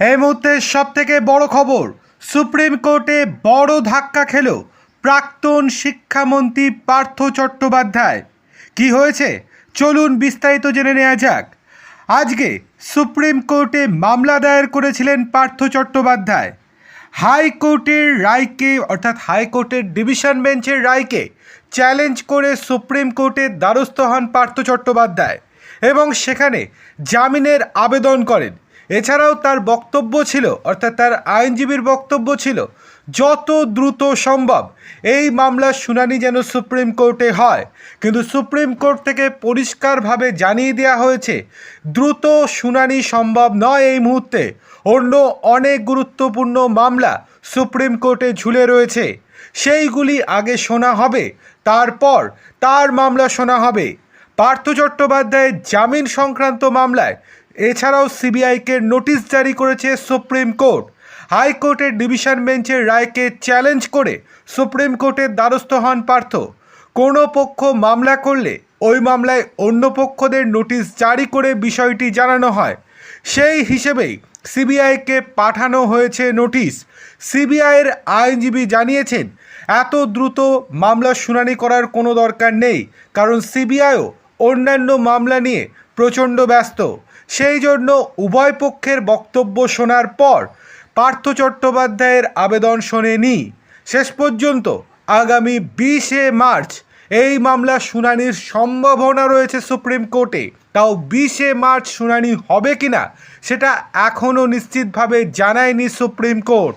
এই মুহূর্তে সব থেকে বড় খবর, সুপ্রিম কোর্টে বড় ধাক্কা খেল প্রাক্তন শিক্ষামন্ত্রী পার্থ চট্টোপাধ্যায়। কি হয়েছে? চলুন বিস্তারিত জেনে নেওয়া যাক। আজকে সুপ্রিম কোর্টে মামলা দায়ের করেছিলেন পার্থ চট্টোপাধ্যায়। হাইকোর্টের রায়কে, অর্থাৎ হাইকোর্টের ডিভিশন বেঞ্চের রায়কে চ্যালেঞ্জ করে সুপ্রিম কোর্টের দ্বারস্থ হন পার্থ চট্টোপাধ্যায় এবং সেখানে জামিনের আবেদন করেন। এছাড়াও তার বক্তব্য ছিল, অর্থাৎ তার আইনজীবীর বক্তব্য ছিল, যত দ্রুত সম্ভব। এই মামলার শুনানি যেন সুপ্রিম কোর্টে হয়। কিন্তু সুপ্রিম কোর্ট থেকে পরিষ্কারভাবে জানিয়ে দেওয়া হয়েছে, দ্রুত শুনানি সম্ভব নয় এই মুহূর্তে। অন্য অনেক গুরুত্বপূর্ণ মামলা সুপ্রিম কোর্টে ঝুলে রয়েছে। সেইগুলি আগে শোনা হবে, তারপর তার মামলা শোনা হবে। পার্থ চট্টোপাধ্যায়ের জামিন সংক্রান্ত মামলায় এছাড়াও সিবিআইকে নোটিশ জারি করেছে সুপ্রিম কোর্ট। হাইকোর্টের ডিভিশন বেঞ্চের রায়কে চ্যালেঞ্জ করে সুপ্রিম কোর্টের দ্বারস্থ হন পার্থ। কোনো পক্ষ মামলা করলে ওই মামলায় অন্য পক্ষদের নোটিশ জারি করে বিষয়টি জানানো হয়। সেই হিসেবেই সিবিআইকে পাঠানো হয়েছে নোটিশ। সিবিআইয়ের আইনজীবী জানিয়েছেন, এত দ্রুত মামলা শুনানি করার কোনো দরকার নেই, কারণ সিবিআইও অন্যান্য মামলা নিয়ে প্রচণ্ড ব্যস্ত। সেই জন্য উভয় পক্ষের বক্তব্য শোনার পর পার্থ চট্টোপাধ্যায়ের আবেদন শোনেনি। শেষ পর্যন্ত আগামী বিশে মার্চ এই মামলা শুনানির সম্ভাবনা রয়েছে সুপ্রিম কোর্টে। তাও বিশে মার্চ শুনানি হবে কিনা, সেটা এখনও নিশ্চিতভাবে জানায়নি সুপ্রিম কোর্ট।